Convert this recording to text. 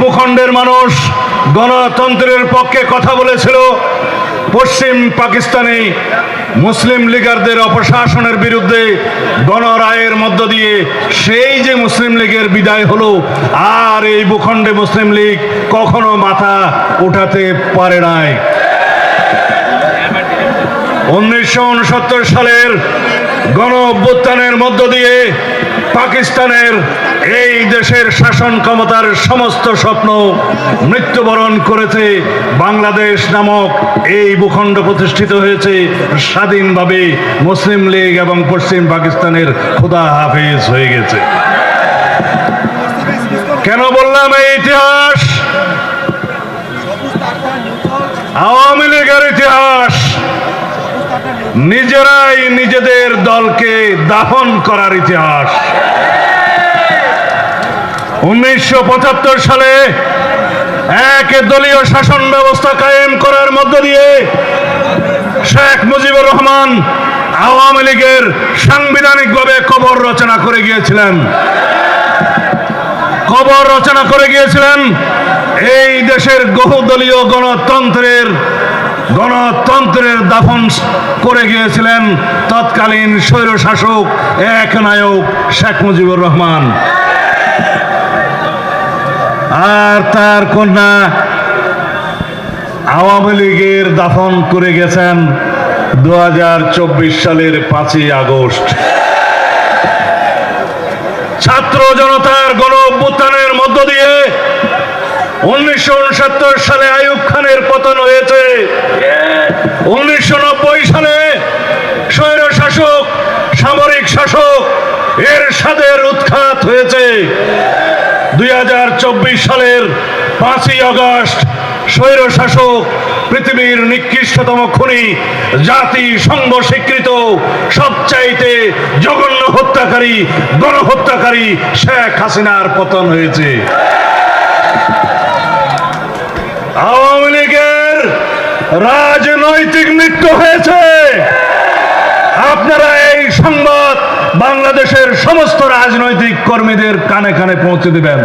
ভূখণ্ডের মানুষ গণতন্ত্রের পক্ষে কথা বলেছিল। পশ্চিম পাকিস্তানে মুসলিম লীগারদের অপশাসনের বিরুদ্ধে গণরায়ের মধ্য দিয়ে সেই যে মুসলিম লীগের বিদায় হলো, আর এই ভূখণ্ডে মুসলিম লীগ কখনো মাথা উঠাতে পারে নাই। উনিশশো উনসত্তর সালের গণ অভ্যুত্থানের মধ্য দিয়ে পাকিস্তানের এই দেশের শাসন ক্ষমতার সমস্ত স্বপ্ন মৃত্যুবরণ করেছে বাংলাদেশ নামক এই ভূখণ্ড প্রতিষ্ঠিত হয়েছে স্বাধীনভাবে মুসলিম লীগ এবং পশ্চিম পাকিস্তানের খুদা হাফিজ হয়ে গেছে। কেন বললাম এই ইতিহাস? আওয়ামী লীগের ইতিহাস। নিজেরাই নিজেদের দলকে দাফন করার ইতিহাস। উনিশশো পঁচাত্তর সালে এক দলীয় শাসন ব্যবস্থা কায়েম করার মধ্য দিয়ে শেখ মুজিবুর রহমান আওয়ামী লীগের সাংবিধানিকভাবে কবর রচনা করে গিয়েছিলেন। কবর রচনা করে গিয়েছিলেন এই দেশের বহুদলীয় গণতন্ত্রের গণতন্ত্রের দাফন করে গিয়েছিলেন তৎকালীন স্বৈর শাসক এক নায়ক শেখ মুজিবুর রহমান। আর তার কন্যা আওয়ামী লীগের দাফন করে গেছেন দু হাজার চব্বিশ সালের পাঁচই আগস্ট। ছাত্র জনতার গণ অভ্যুত্থানের মধ্য দিয়ে উনিশশো উনসত্তর সালে আয়ুব খানের পতন হয়েছে উনিশশো নব্বই সালে স্বৈর শাসক সামরিক শাসক, এর সাদের উৎখাত হয়েছে। দুই সালের পাঁচই আগস্ট স্বৈর শাসক, পৃথিবীর নিকৃষ্টতম খুনি, জাতি সংঘ স্বীকৃত সবচাইতে জঘন্য হত্যাকারী, গণহত্যাকারী শেখ হাসিনার পতন হয়েছে। আওয়ামী লীগের রাজনৈতিক মৃত্যু হয়েছে। বাংলাদেশের সমস্ত রাজনৈতিক কর্মীদের কানে কানে পৌঁছে দিবেন।